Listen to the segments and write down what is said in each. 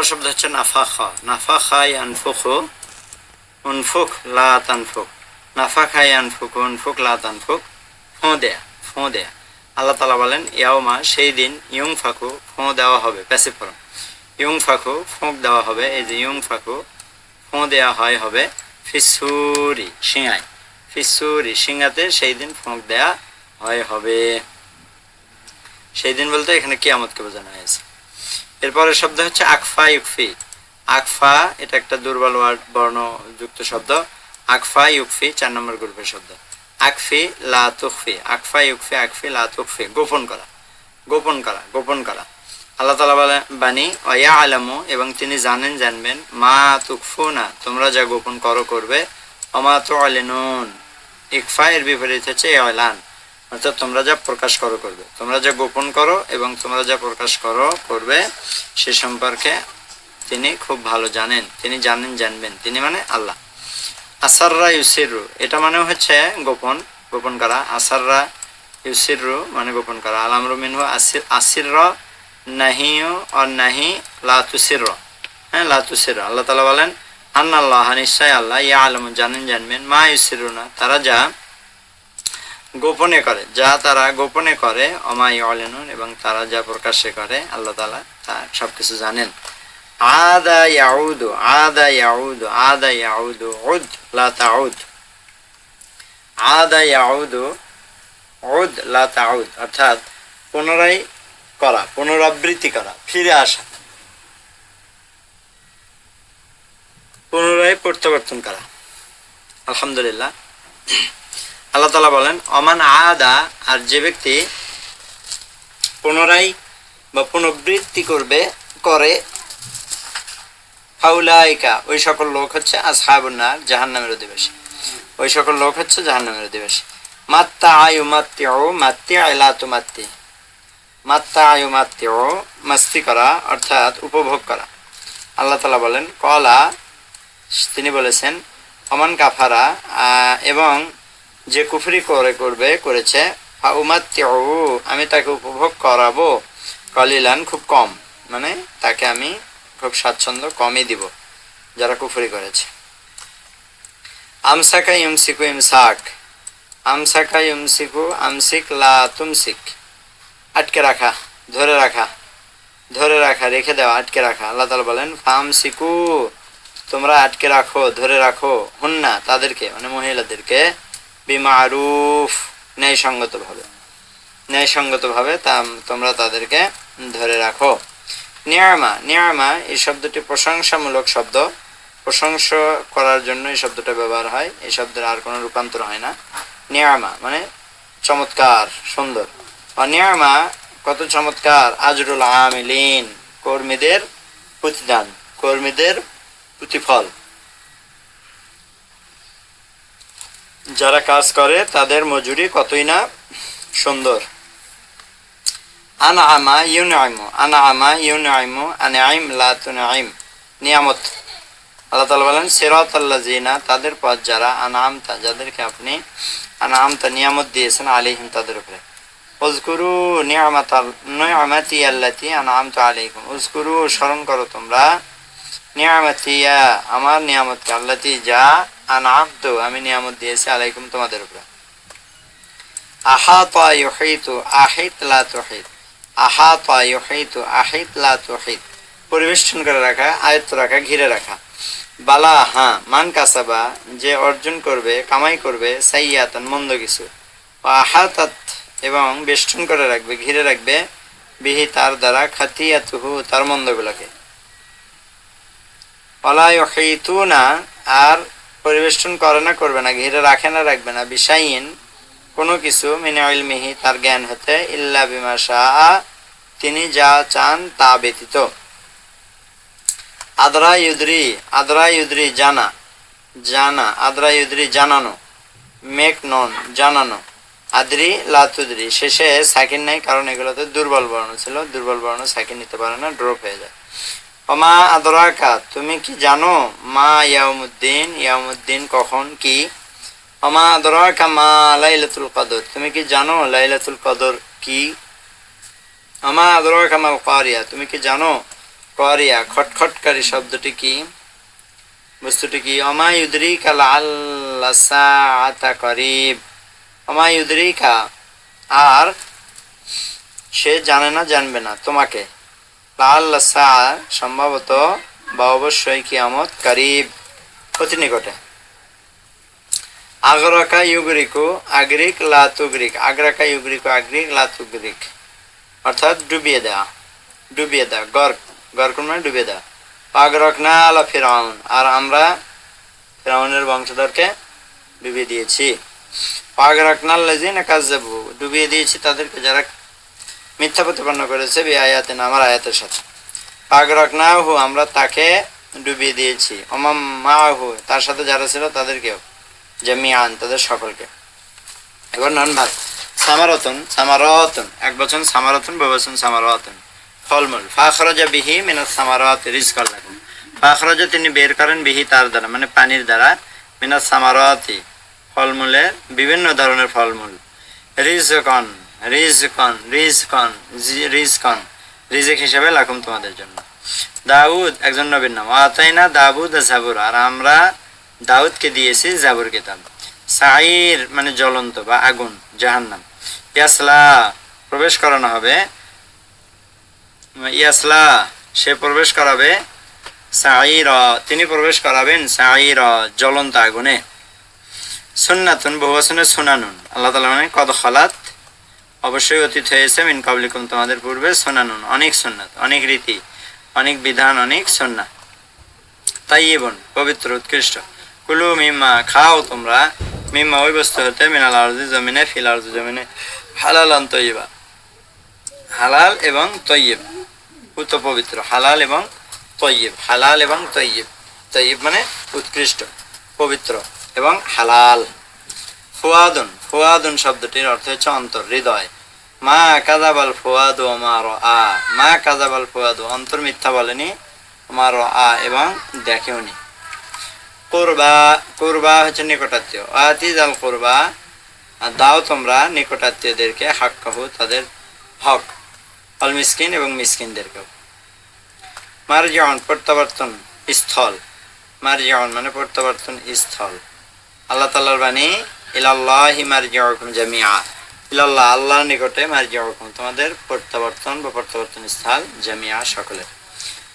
নম্বর শব্দ হচ্ছে নাফা খা নাফা খাই আনফুকু উনফুক লা তানফুক নাফা খাই আনফুক উনফুক ফোঁ দেয়া ফোঁ দেয়া। আল্লাহ তালা বলেন ইয়াওমা সেই দিন ইয়ং ফাকু ফোঁ দেওয়া হবে প্যাসিভ ফর্ম ইয়ং ফাকু ফোঁক দেওয়া হবে, এই যে ইয়ং ফাকু ফোঁ দেওয়া হয় হবে ফিসুরি সিঙায় ফিসুরি সিঙাতে সেই দিন ফোঁক দেয়া হয় হবে। সেই দিন বলতে এখানে কিয়ামতকে বোঝানো হয়েছে। এরপরের শব্দ হচ্ছে আকফা ইউকফি। আকফা, এটা একটা দুর্বল ওয়ার্ড, বর্ণ যুক্ত শব্দ। আকফা ইউকফি, চার নম্বর গ্রুপের শব্দ। আকফি, লা তুকফি আকফা ইউকফি, আকফি, লা তুকফি গোপন করা। গোপন করা গোপন করা। আল্লাহ তালা বাণী অয়া আলামু এবং তিনি জানেন, জানবেন, মা তুকফু না তোমরা যা গোপন করো করবে অমা তো আলিনুন ইকফা এর বিপরীত হচ্ছে এলান। অর্থাৎ তোমরা যা প্রকাশ করো করবে। তোমরা যা গোপন করো এবং তোমরা যা প্রকাশ করো করবে, সে সম্পর্কে তিনি খুব ভালো জানেন। তিনি জানেন, জানবেন। তিনি মানে আল্লাহ। আসাররা ইউসিরু, এটা মানে হচ্ছে গোপন গোপন করা। আসাররা ইউসিরু মানে গোপন করা। আলামরু মিনহু আসির আসির র নাহিও আর নাহি লাতুসির হ্যাঁ লাতুসির আল্লাহ তালা বলেন আন্না আল্লাহ নিশ্চয় আল্লাহ। ইয়া আলম জানেন, জানবেন। মা ইউসিরুনা, তারা যা গোপনে করে, যা তারা গোপনে করে, অমাই অলেনুন এবং তারা যা প্রকাশ্যে করে, আল্লাহ তালা তা সবকিছু জানেন। আদা ইয়াউদু আদা ইয়াউদু আদা ইয়াউদু, উদ, লা তাউদ। আদা ইয়াউদু, উদ, লা তাউদ। অর্থাৎ পুনরায় করা, পুনরাবৃত্তি করা, ফিরে আসা। পুনরায় প্রত্যাবর্তন করা। আলহামদুলিল্লাহ। আল্লাহ তালা বলেন, অমান আদা আর যে ব্যক্তি পুনরায় বা পুনরাবৃত্তি করবে, করে, ফাউলাইকা, ওই সকল লোক হচ্ছে আসহাবুন্নার জাহান্নামের অধিবাসী। ওই সকল লোক হচ্ছে জাহান্নামের অধিবাসী। মাত্তা আয়ু মাত্তি ও মাত্তি আয়লাতু মাত্তি মাত্তা আয়ু মাত্তি ও মাস্তি করা, অর্থাৎ উপভোগ করা। আল্লাহ তালা বলেন, কলা তিনি বলেছেন, অমান কাফারা এবং যে কুফরি করে, করবে, করেছে উমাত্তি আমি তাকে উপভোগ করাবো কলিলান খুব কম। মানে তাকে আমি খুব স্বাচ্ছন্দ্য কমই দিব যারা কুফরি করেছে। আমসাকা ইমসিকু ইমসাক। আমসাকা ইমসিকু আমসিক লা তুমসিক। আটকে রাখা, ধরে রাখা ধরে রাখা, রেখে দেওয়া, আটকে রাখা। আল্লাহ তালা বলেন, ফামসিকু, তোমরা আটকে রাখো, ধরে রাখো। হুন্না, তাদেরকে মানে মহিলাদেরকে বিমারুফ। ন্যায়সঙ্গতভাবে। ন্যায়সঙ্গতভাবে তা তোমরা তাদেরকে ধরে রাখো। নিয়ামা। নিয়ামা এই শব্দটি প্রশংসামূলক শব্দ। প্রশংসা করার জন্য এই শব্দটা ব্যবহার হয়। এই শব্দের আর কোনো রূপান্তর হয় না। নিয়ামা মানে চমৎকার, সুন্দর। অনিয়ামা কত চমৎকার? আজরুল আমিলিন। কর্মীদের প্রতিদান। কর্মীদের প্রতিফল। যারা কাজ করে, তাদের মজুরি কতই না সুন্দর। আনআমা ইউনাইমু আনআমা ইউনাইমু আনআইম লা তুনাইম নিয়ামত। আল্লাহ তাআলা বলেন সিরাত আল্লাযিনা তাদের পথ যারা আনআমতা, যাদেরকে আপনি আনআমতা, নিয়ামত দিয়েছেন, আলাইহিম তাদের উপরে। উজকুরু নিয়ামাত নিয়ামাতি আল্লাতি আনআমতু আলাইকুম। উজকুরু স্মরণ করো তোমরা, নিয়ামাতিয়া, আমার নিয়ামতকে আল্লাতি যা আনআমতু, আমি নিয়ামত দিয়েছি আলাইকুম তোমাদের উপরে। আহাতা আহিত লা তুহিত। আহাতা আহিত লা তুহিত। পরিবেষ্টন করে রাখা, আয়ত্ত রাখা, ঘিরে রাখা। বালা হ্যাঁ মান কাসাবা, যে অর্জন করবে, কামাই করবে, সাইয়াতান, মন্দ কিছু। আহাতাত, এবং বেষ্টন করে রাখবে, ঘিরে রাখবে, বিহি তার দ্বারা, খাতিয়াতুহু, তার মন্দগুলোকে। না আর পরিবেষ্টন করে না, করবে না, ঘিরে রাখে না, রাখবে না। বিশাইন কোনো কিছু, মিনে মিহি তার জ্ঞান হতে, ইল্লা বিমা শাহ তিনি যা চান তা ব্যতীত। আদরা ইউদ্রি আদরা ইউদ্রি জানা জানা, আদরা ইউদ্রি জানানো, মেক নন, জানানো। আদ্রি, লাতুদ্রি, শেষে সাকিন নাই, কারণ এগুলোতে দুর্বল বর্ণ ছিল, দুর্বল বর্ণ সাকিন নিতে পারে না, ড্রপ হয়ে যায়। অমা আদরাকা, তুমি কি জানো মা ইয়ামুদ্দিন ইয়ামুদ্দিন কখন কি? অমা আদরাকা মা লাইলাতুল কদর, তুমি কি জানো লাইলাতুল কদর কি? অমা আদরাকা মা কারিয়া তুমি কি জানো করিয়া খটখটকারী শব্দটি কি? বস্তুটি কি? অমায়ুদ্রিকা লাল্লা সাআতা করিব। অমায়ুদ্রিকা আর সে জানে না, জানবে না তোমাকে। লাল্লা সম্ভবত বা অবশ্যই কিয়ামত করিব। অতি নিকটে। আগ্রাকা ইউগ্রিকু আগ্রিক, লাতুগ্রিক। আগ্রাকা ইউগ্রিকু আগ্রিক, লাতুগ্রিক। অর্থাৎ ডুবিয়ে দেওয়া ডুবিয়ে দেওয়া গর্ক। গর্ক মানে ডুবিয়ে দেওয়া পাগরক না আলা ফিরাউন। আর আমরা ফিরাউনের বংশধরকে ডুবিয়ে দিয়েছি। পাগরক না লাজিনা কাজ্জাবু ডুবিয়ে দিয়েছি তাদেরকে যারা মিথ্যা প্রতিপন্ন করেছে বি আয়াতে আমার আয়াতের সাথে। পাগরক না হু আমরা তাকে ডুবিয়ে দিয়েছি। অমাম মা হু তার সাথে যারা ছিল তাদেরকেও জামিয়ান তাদের সকলকে। এবার নন ভাত সামারতন সামারতন। এক বচন সামারতন বহুবচন সামারতন। ফলমূল। ফাখরাজা বিহি মিনাস সামারাত রিজকাল লাকুম। ফাখরাজা তিনি বের করেন বিহি তার দ্বারা মানে পানির দ্বারা। মিনাস সামারাতি, ফলমূলের বিভিন্ন ধরনের ফলমূল। রিজকন রিজকন রিজকন রিজকন, রিজিক হিসাবে লাকুম তোমাদের জন্য। দাউদ, একজন নবীর নাম। আতাইনা দাউদ জাবুর। আর আমরা দাউদকে দিয়েছি জাবুর কিতাব। সাইর মানে জ্বলন্ত বা আগুন, জাহান্নাম। ইয়াসলা, প্রবেশ করানো হবে। ইয়াসলা, সে প্রবেশ করাবে। সাইর তিনি প্রবেশ করাবেন সাইর জ্বলন্ত আগুনে। সুন্নাতুন, বহুবচনে সুনানুন। আল্লাহ তালা মানে কদ খালাত অবশ্যই অতীত হয়েছে, মিন কাবলিকুম, তোমাদের পূর্বে সুনানুন, অনেক সুন্নাত, অনেক রীতি, অনেক বিধান, অনেক সুন্না তাইয়েবন, পবিত্র, উৎকৃষ্ট। কুলু মিম্মা খাও তোমরা, মিম্মা ওই বস্তু হতে মিনাল আরজি জমিনে, ফিল আরজি জমিনে। হালাল তৈবা হালাল এবং তৈয়ব। উত পবিত্র, হালাল এবং তৈয়ব। হালাল এবং তৈয়ব। তৈয়ব মানে উৎকৃষ্ট, পবিত্র এবং হালাল। ফুয়াদুন ফুয়াদুন শব্দটির অর্থ হচ্ছে অন্তর, হৃদয়। মা কাজাবাল ফুয়াদু আমার আ মা কাজাবাল ফুয়াদু, অন্তর মিথ্যা বলেনি আমার আ এবং দেখেওনি। কোরবা কোরবা হচ্ছে নিকটাত্মীয়। আতিজ আল কোরবা, দাও তোমরা নিকটাত্মীয়দেরকে হাক্কাহু তাদের হক, অল মিসকিন এবং মিসকিনদেরকেও। মারজিয়ন প্রত্যাবর্তন স্থল। মারজিয়ন মানে প্রত্যাবর্তন স্থল। আল্লাহ তাল্লাহর বাণী ইলাল্লাহি মারজিউকুম জামিআ। নিকটে তোমাদের প্রত্যাবর্তন বা প্রত্যাবর্তন সকলের।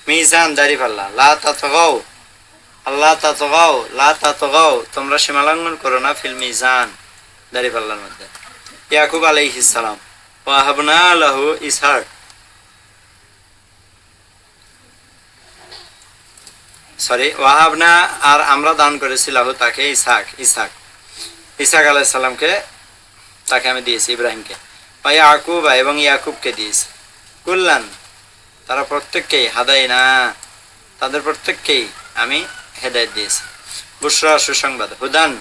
মিজান তোমরা করো না ফিল মিজান মধ্যে। ইয়াকুব লাহু সরি ওয়াহাবনা আর আমরা দান করেছি লাহু তাকে ইসহাক ইসহাক। ইসহাক আলাইহিস সালামকে, তাকে আমি দিয়েছি, ইব্রাহিমকে। বা ইয়াকুবা এবং ইয়াকুবকে দিয়েছি। কুল্লান, তারা প্রত্যেককেই হাদাই না তাদের প্রত্যেককেই আমি হেদায়ত দিয়েছি। বুসরা সুসংবাদ, হুদান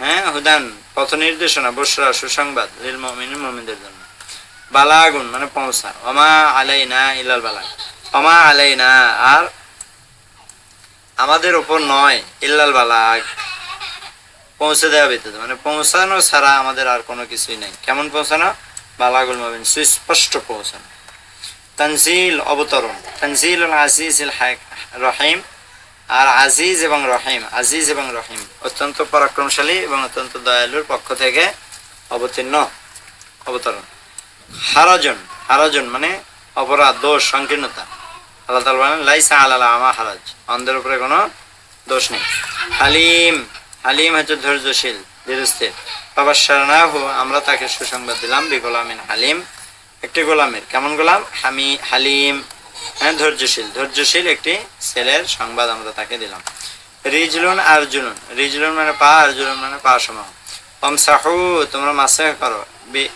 হ্যাঁ হুদান পথ নির্দেশনা বুসরা সুসংবাদ, লিল মুমিনিন, মুমিনদের জন্য। বালাগুন মানে পৌঁছা অমা আলাইনা ইলাল বালাগ অমা আলাইনা, আর আমাদের উপর নয়, ইল্লাল বালাগ। পৌঁছে দেওয়া ব্যতীত। মানে পৌঁছানো ছাড়া আমাদের আর কোনো কিছুই নাই। কেমন পৌঁছানো? বালাগুল মবিন, সুস্পষ্ট পৌঁছানো। তনজিল, অবতরণ। তনজিল আজিজ রহিম। আর আজিজ এবং রহিম, আজিজ এবং রহিম। অত্যন্ত পরাক্রমশালী এবং অত্যন্ত দয়ালুর পক্ষ থেকে অবতীর্ণ। অবতরণ। হারাজন হারাজন মানে অপরাধ, দোষ, সংকীর্ণতা। আল্লাহ তালা বলেন, লাইসা আলালা আমা হারাজ। অন্ধের উপরে কোনো দোষ নেই। হালিম। হালিম হচ্ছে ধৈর্যশীল, ধীরস্থির। বাবা সারনাহু আমরা তাকে সুসংবাদ দিলাম বি গোলামিন হালিম, একটি গোলামের। কেমন গোলাম? হামি হালিম হ্যাঁ ধৈর্যশীল। ধৈর্যশীল একটি ছেলের সংবাদ আমরা তাকে দিলাম। রিজলুন আরজুলুন। রিজলুন মানে পা, আরজুলুন মানে পা সমূহ। অমসাহু, তোমরা মাসে করো। বি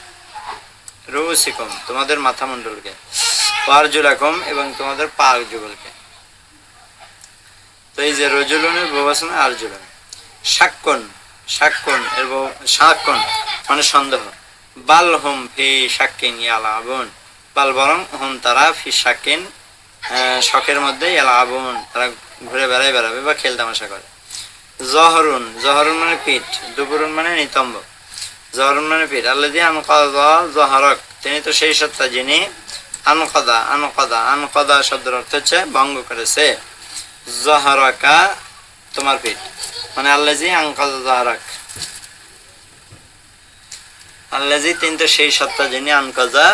রুসিকুম তোমাদের মাথা মণ্ডলকে পারজুলাকুম এবং তোমাদের পাক যুগলকে। তো এই যে রজুলনের বহুবচন আরজুলন। সাক্ষণ সাক্ষণ এর বহু সাক্ষণ মানে সন্দেহ। বাল হুম ফি সাক্ষিন ইয়ালাবুন। বাল বরং হুম তারা ফি সাক্ষিন শখের মধ্যে ইয়ালাবুন। তারা ঘুরে বেড়ায় বেড়াবে বা খেল তামাশা করে। জহরুন জহরুন মানে পিঠ দুপুরুন মানে নিতম্ব। জহরুন মানে পিঠ। আল্লাহ দিয়ে আমি জহরক, তিনি তো সেই সত্তা যিনি আনকদা আনকদা আনকদা শব্দের অর্থ হচ্ছে ভঙ্গ করেছে। জহরাকা তোমার পিঠ। মানে আল্লাজি আনকদা জহরাক আল্লাজি তিন তো সেই সত্তা যিনি আনকদা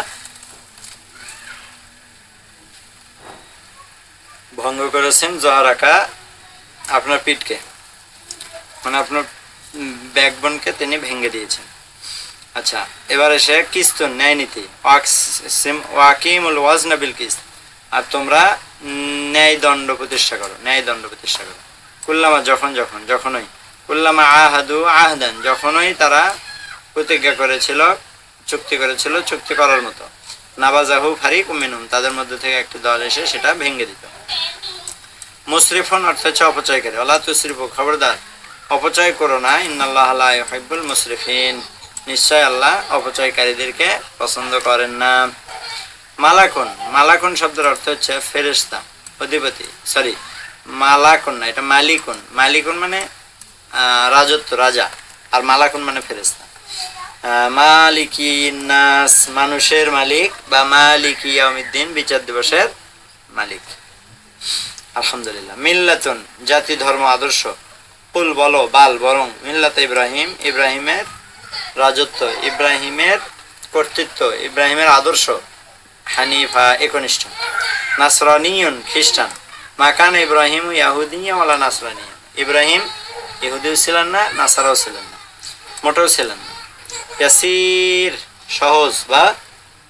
ভঙ্গ করেছেন জহরাকা আপনার পিঠকে। মানে আপনার ব্যাকবোনকে তিনি ভেঙে দিয়েছেন। আচ্ছা এবার এসে কিস্ত, ন্যায় নীতি। ওয়াকিমুল ওয়াজনাবিল কিস্ত। আর তোমরা ন্যায় দণ্ড প্রতিষ্ঠা করো, ন্যায় দণ্ড প্রতিষ্ঠা করো। কুল্লামা যখন যখন, যখনই। কুল্লামা আহাদু আহদান, যখনই তারা প্রতিজ্ঞা করেছিল, চুক্তি করেছিল, চুক্তি করার মতো। নাবাজাহু ফারিক মিনুম তাদের মধ্যে থেকে একটি দল এসে সেটা ভেঙে দিত। মুসরিফন অর্থ হচ্ছে অপচয়কারী। আল্লাহ তুসরিফু খবরদার, অপচয় করো না, ইন্নাল্লাহ হাইবুল মুসরিফিন নিশ্চয় আল্লাহ অপচয়কারীদেরকে পছন্দ করেন না। মালাকুন মালাকুন শব্দের অর্থ হচ্ছে ফেরেস্তা অধিপতি সরি মালাকুন না, এটা মালিকুন। মালিকুন মানে রাজত্ব, রাজা। আর মালাকুন মানে ফেরেস্তা মালিকি নাস, মানুষের মালিক, বা মালিকি ইয়াউমিদ্দিন, বিচার দিবসের মালিক। আলহামদুলিল্লাহ। মিল্লাতুন, জাতি, ধর্ম, আদর্শ। কুল, বলো, বাল, বরং। মিল্লাত ইব্রাহিম, ইব্রাহিমের রাজত্ব, ইব্রাহিমের কর্তৃত্ব, ইব্রাহিমের আদর্শ। হানিফা, একনিষ্ঠ। নাসরানিয়ন, খ্রিস্টান। মাকান ইব্রাহিম ইয়াহুদিয়া ওয়ালা নাসরানিয়া ইব্রাহিম ইহুদিও ছিলেন না, নাসারাও ছিলেন না, মোটেও ছিলেন না। ইয়াসির, সহজ বা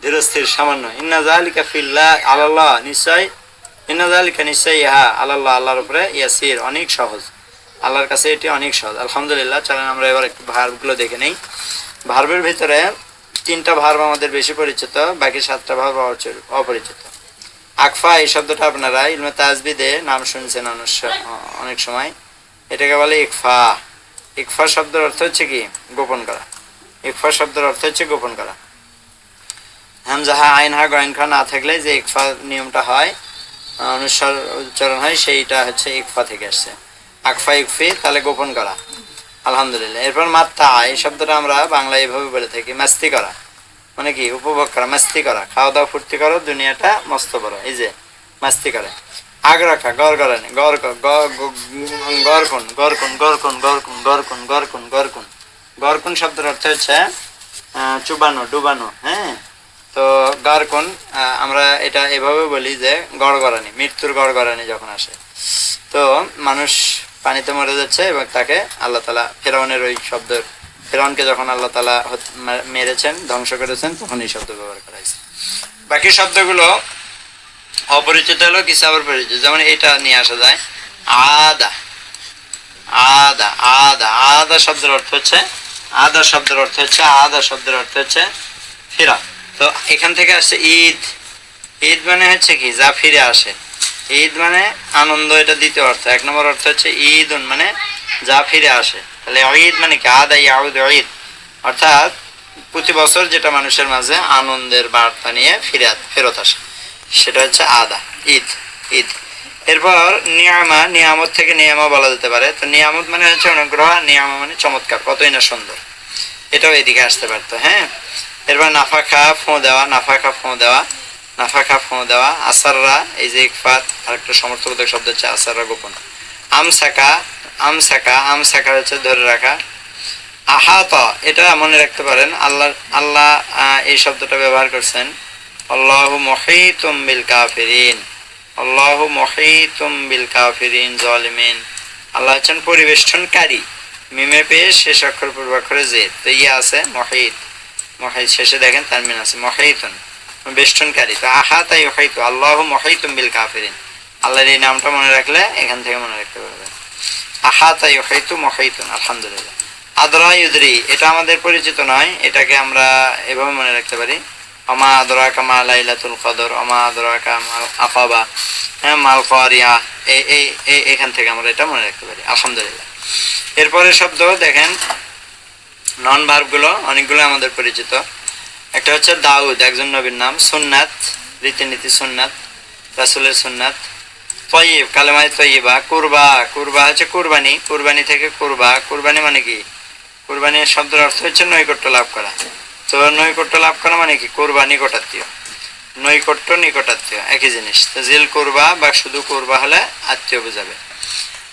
ধীরস্থির, সামান্য। ইন্না জালিকা ফিল্লাহ আল্লাহ নিশ্চয়। ইন্না জালিকা নিশ্চয় ইহা আল্লাহ আল্লাহর উপরে ইয়াসির, অনেক সহজ। আল্লাহর কাছে এটি অনেক সহজ। আলহামদুলিল্লাহ, চলেন আমরা এবার একটু ভার্বগুলো দেখে নেই। ভার্বের ভিতরে তিনটা ভার্ব আমাদের বেশি পরিচিত, বাকি সাতটা ভার্ব অপরিচিত। আকফা এই শব্দটা আপনারা ইলমে তাজবিদে নাম শুনছেন অনেক সময়। এটাকে বলে ইকফা। ইকফা শব্দের অর্থ হচ্ছে কি? গোপন করা। ইকফা শব্দের অর্থ হচ্ছে গোপন করা। হামজাহা আইনহা গয়ন খা না থাকলে যে ইকফা নিয়মটা হয় আহ, অনুস্বার উচ্চারণ হয় সেইটা হচ্ছে ইকফা থেকে আসছে। আকফা ইকফি তাহলে গোপন করা। আলহামদুলিল্লাহ। এরপর মাত্তা এই শব্দটা আমরা বাংলায় এভাবে বলে থাকি মাস্তি করা। মানে কি, উপভোগ করা, মাস্তি করা খাওয়া দাওয়া ফুর্তি করো, দুনিয়াটা মস্ত বড় এই যে, মাস্তি করে। আগ রাখা, গড় গড়ানি গড় গড়কুন গড়কুন গড়কুন গড়কুন গড়কুন গড়কুন গড়কুন গড়কুন শব্দের অর্থ হচ্ছে চুবানো, ডুবানো হ্যাঁ? তো গড়কুন আমরা এটা এভাবে বলি যে গড় গড়ানি মৃত্যুর গড় গড়ানি যখন আসে। তো মানুষ পানিতে মরে যাচ্ছে এবং তাকে আল্লাহ তালা ফেরাউনের ওই শব্দ ফেরাউনকে যখন আল্লাহ তালা মেরেছেন, ধ্বংস করেছেন, তখন এই শব্দ ব্যবহার করা হয়েছে। বাকি শব্দগুলো অপরিচিত হলো কিছু আবার পরিচিত। যেমন এটা নিয়ে আসা যায়, আদা। আদা আদা। আদা শব্দের অর্থ হচ্ছে, আদা শব্দের অর্থ হচ্ছে, আদা শব্দের অর্থ হচ্ছে ফেরা তো এখান থেকে আসছে ঈদ। ঈদ মানে হচ্ছে কি? যা ফিরে আসে। ঈদ মানে আনন্দ এটা দ্বিতীয় অর্থ। এক নম্বর অর্থ হচ্ছে ঈদ মানে যা ফিরে আসে। তাহলে ঈদ মানে কি? আদা ইয়াউদ ঈদ। অর্থাৎ প্রতি বছর যেটা মানুষের মাঝে আনন্দের বার্তা নিয়ে ফিরে ফেরত আসে। সেটা হচ্ছে আদা, ঈদ ঈদ। এরপর নিয়ামা, নিয়ামত থেকে নিয়ামা বলা যেতে পারে। তো নিয়ামত মানে হচ্ছে অনুগ্রহ নিয়ামা মানে চমৎকার, কতই না সুন্দর। এটাও এদিকে আসতে পারতো হ্যাঁ? এরপর নাফা খা ফোঁ দেওয়া নাফা খা ফোঁ দেওয়া। নাফা খা ফোঁ দেওয়া, আসাররা, এই যে ইকফাত আর একটা সমর্থবোধক শব্দ হচ্ছে আসাররা গোপন। আমসাকা আমসাকা আমসাকা হচ্ছে ধরে রাখা। আহাতা, এটা মনে রাখতে পারেন আল্লাহ আল্লাহ এই শব্দটা ব্যবহার করছেন, আল্লাহু মহিতুম বিল কাফিরিন। আল্লাহু মহিতুম বিল কাফিরিন জালিমিন। আল্লাহ হচ্ছেন পরিবেষ্টনকারী। মিমে পেয়ে শেষ অক্ষর পূর্বাক্ষরে যে। তো ইয়ে আছে, মহিত। মহিত, শেষে দেখেন, তার মিন আছে, মহিতুন। বেষ্টনকারী। তো আহা তাই হয়তো আল্লাহ মহিতুম বিল কাফিরিন। আল্লাহর এই নামটা মনে রাখলে এখান থেকে মনে রাখতে পারবেন। আহা তাই হয়তো মহিতুন আলহামদুলিল্লাহ। আদরা ইউদরি, এটা আমাদের পরিচিত নয়, এটাকে আমরা এভাবে মনে রাখতে পারি। অমা আদরা কামা লাইলাতুল কদর, অমা আদরা কামাল আকাবা হ্যাঁ মাল কারিয়া এই এই এখান থেকে আমরা এটা মনে রাখতে পারি, আলহামদুলিল্লাহ। এরপরে শব্দ, দেখেন নন ভার্বগুলো অনেকগুলো আমাদের পরিচিত। একটা হচ্ছে দাউদ, একজন নবীর নাম, সুন্নাত, রীতিনীতি সুন্নাত, রাসুলের সুন্নাত। তয়িব, কালেমায় তয়িবা, কুরবা কুরবা হচ্ছে কুরবানি কুরবানি থেকে কুরবা, কুরবানি মানে কি? কুরবানির শব্দের অর্থ হচ্ছে নৈকট্য লাভ করা। তো নৈকট্য লাভ করা মানে কি? কুরবানি নিকটাত্মীয়। নৈকট্য নিকটাত্মীয়, একই জিনিস। তো জিল করবা বা শুধু করবা হলে আত্মীয় বোঝাবে।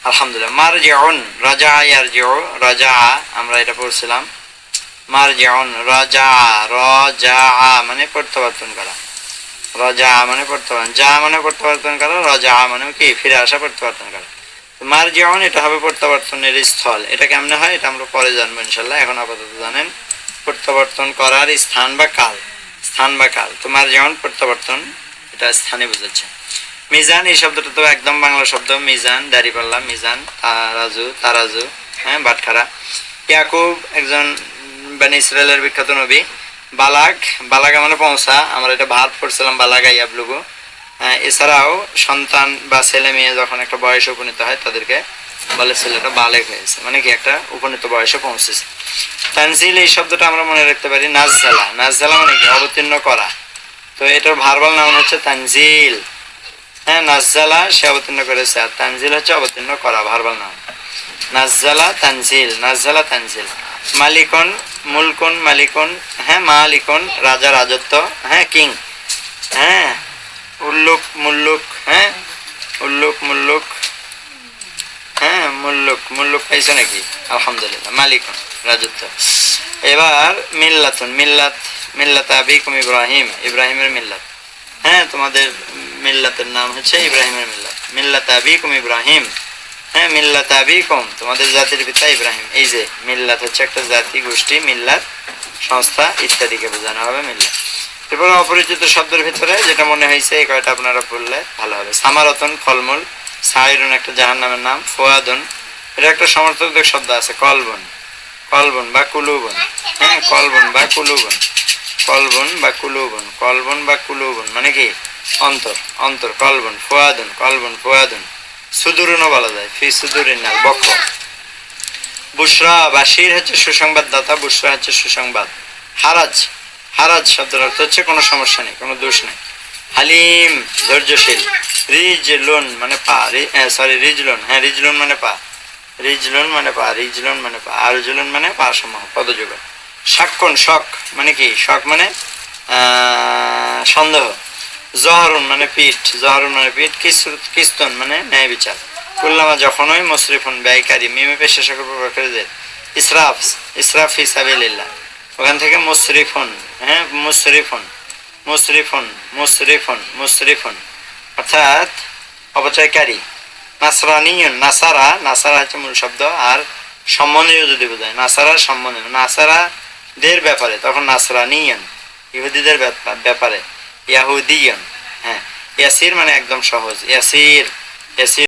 আলহামদুলিল্লাহ মার জিউন রাজা ইয়ার জিউ রাজা আমরা এটা পড়ছিলাম। মার জিউন রাজা রাজা মানে প্রত্যাবর্তন করা। রাজা মানে প্রত্যাবর্তন, যা মানে প্রত্যাবর্তন করা, রাজা মানে কি? ফিরে আসা, প্রত্যাবর্তন করা। মার জিউন এটা হবে প্রত্যাবর্তনের স্থল। এটা কেমনে হয়? এটা আমরা পরে জানব ইনশাল্লাহ এখন আপাতত জানেন, প্রত্যাবর্তন করার স্থান বা কাল। স্থান বা কাল। তোমার যেমন প্রত্যাবর্তন, এটা স্থানে বোঝাচ্ছে। মিজান, এই শব্দটা তো একদম বাংলা শব্দ। মিজান, দাড়িপাল্লা, মিজান, তারাজু তারাজু হ্যাঁ বাটখারা। ইয়াকুব, একজন বানি ইসরায়েলের বিখ্যাত নবী। বালাগ বালাগা মানে পৌঁছা। আমরা এটা ভাত পড়ছিলাম বালাগা ইয়াবলুগু এছাড়াও সন্তান বা ছেলে মেয়ে যখন একটা বয়সে উপনীত হয়, তাদেরকে বলে ছেলেটা বালেক হয়েছে। মানে কি, একটা উপনীত বয়সে পৌঁছেছে। তানজিল এই শব্দটা আমরা মনে রাখতে পারি নাজজালা। নাজজালা মানে কি? অবতীর্ণ করা। তো এটার ভার্বাল নাম হচ্ছে তানজিল। হ্যাঁ নাজজালা সে অবতীর্ণ করেছে, আর তানজিল হচ্ছে অবতীর্ণ করা, ভার্বাল নাম। নাজজালা তানজিল নাজজালা তানজিল। মালিকন, মুলকুন, মালিকুন হ্যাঁ মালিকুন, রাজা, রাজত্ব হ্যাঁ কিং হ্যাঁ উল্লুক, মুল্লুক হ্যাঁ উল্লুক, মুল্লুক হ্যাঁ মুল্লুক মুল্লুক পাইছো নাকি? আলহামদুলিল্লাহ, মালিকুন, রাজত্ব। এবার মিল্লাতুন, মিল্লাত মিল্লাত আবিকুম ইব্রাহিম, ইব্রাহিমের মিল্লাত। হ্যাঁ তোমাদের মিল্লাতের নাম হচ্ছে ইব্রাহিমের মিল্লাত। মিল্লাত আবিকুম ইব্রাহিম। হ্যাঁ মিল্লাত আবিকুম। তোমাদের জাতির পিতা ইব্রাহিম। এই যে, মিল্লাত হচ্ছে একটা জাতি, গোষ্ঠী, মিল্লাত, সংস্থা ইত্যাদিকে বোঝানো হবে মিল্লাত। এরপর অপরিচিত শব্দের ভিতরে যেটা মনে হয়েছে, এই কয়টা আপনারা বললে ভালো হবে। সামারতন ফলমূল সাইরুন একটা জাহান নামের নাম, ফোয়াদুন। এটা একটা সমর্থকদের শব্দ আছে, কলবন। কলবন বা কুলুবন। হ্যাঁ কলবন বা কুলুবন। কলবন বা কুলুবন। কলবন বা কুলুবন। মানে কি? অন্তর অন্তর, কলবন, ফোয়াদুন কলবন, ফোয়াদুন। সুদূরনও বলা যায়, ফি সুদূরিন না, বক্ষ। বুসরা বাসির হচ্ছে সুসংবাদদাতা বুসরা হচ্ছে সুসংবাদ। হারাজ হারাজ শব্দের অর্থ হচ্ছে কোনো সমস্যা নেই, কোনো দোষ নেই। হালিম, ধৈর্যশীল। রিজ লোন মানে পা সরি রিজ লোন হ্যাঁ রিজ লোন মানে পা। রিজ লোন মানে পা রিজ লোন মানে পা, আর জুলন মানে পা সমূহ পদযোগ সাক্ষণ শখ মানে কি? শখ মানে সন্দেহ। জহরুন মানে পিঠ, জহরুন মানে পিঠ কিস- কিস্তন মানে ন্যায় বিচার। কুল্লামা যখনই মুসরিফুন ব্যয়কারী মিমে পেশা সকল প্রকার করে দেয়, ইসরাফ ইসরাফ হিসাবিল্লাহ ওখান থেকে মুসরিফুন হ্যাঁ মুসরিফুন মুসরিফুন মুসরিফুন মুসরিফুন অর্থাৎ অপচয়কারী। নাসরানিয়ন, নাসারা নাসারা হচ্ছে মূল শব্দ, আর সম্মানীয় যদি বোঝায়, নাসারা সম্মানীয় নাসারা দের ব্যাপারে, তখন নাসরানিয়ন, ইহুদিদের ব্যাপা- ব্যাপারে। ইয়াহুদিয়ন। হ্যাঁ ইয়াসির মানে একদম সহজ। ইয়াসির ইয়াসির।